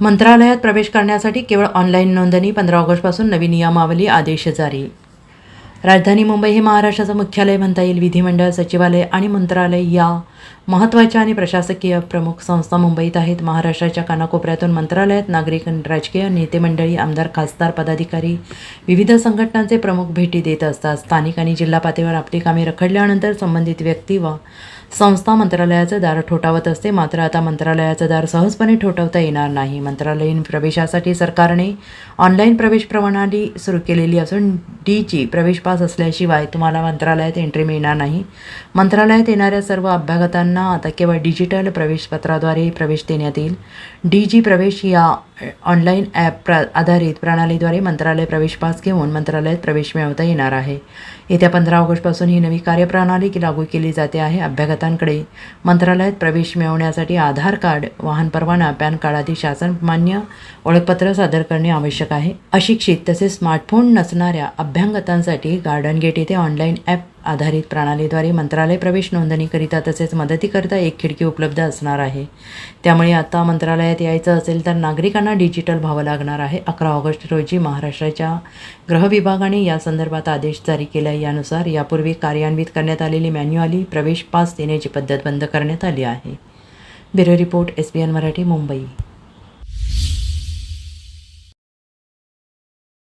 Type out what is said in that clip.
मंत्रालयात प्रवेश करण्यासाठी केवळ ऑनलाईन नोंदणी पंधरा ऑगस्टपासून नवी नियमावली आदेश जारी. राजधानी मुंबई हे महाराष्ट्राचं मुख्यालय म्हणता येईल. विधिमंडळ सचिवालय आणि मंत्रालय या महत्त्वाच्या आणि प्रशासकीय प्रमुख संस्था मुंबईत आहेत. महाराष्ट्राच्या कानाकोपऱ्यातून मंत्रालयात नागरिक राजकीय नेते मंडळी आमदार खासदार पदाधिकारी विविध संघटनांचे प्रमुख भेटी देत असतात. स्थानिक आणि जिल्हा पातळीवर आपली कामे रखडल्यानंतर संबंधित व्यक्ती व संस्था मंत्रालयाचं दार ठोठावत असते. मात्र आता मंत्रालयाचं दार सहजपणे ठोठावता येणार नाही. मंत्रालयीन प्रवेशासाठी सरकारने ऑनलाईन प्रवेश प्रणाली सुरू केलेली असून डी जी प्रवेश पास असल्याशिवाय तुम्हाला मंत्रालयात एंट्री मिळणार नाही. मंत्रालयात येणाऱ्या सर्व अभ्यागतांना आता केवळ डिजिटल प्रवेशपत्राद्वारे प्रवेश देण्यात येईल. डी जी प्रवेश या ऑनलाईन ॲप प्र आधारित प्रणालीद्वारे मंत्रालय प्रवेश पास घेऊन मंत्रालयात प्रवेश मिळवता येणार आहे. येत्या पंधरा ऑगस्टपासून ही नवी कार्यप्रणाली लागू केली जाते आहे अभ्यागतांकडे. मंत्रालयात प्रवेश मिळवण्यासाठी आधार कार्ड वाहन परवाना पॅन कार्ड आदी शासन मान्य ओळखपत्र सादर करणे आवश्यक आहे. अशिक्षित तसेच स्मार्टफोन नसणाऱ्या अभ्यांगतांसाठी गार्डन गेट येथे ऑनलाईन ॲप आधारित प्रणालीद्वारे मंत्रालय प्रवेश नोंदणीकरिता तसेच मदतीकरिता एक खिडकी उपलब्ध असणार आहे. त्यामुळे आता मंत्रालयात यायचं असेल तर नागरिकांना डिजिटल व्हावं लागणार आहे. अकरा ऑगस्ट रोजी महाराष्ट्राच्या गृह विभागाने या संदर्भात आदेश जारी केला आहे. यानुसार यापूर्वी कार्यान्वित करण्यात आलेली मॅन्युअली प्रवेश पास देण्याची पद्धत बंद करण्यात आली आहे. Bureau report S B N Marathi Mumbai.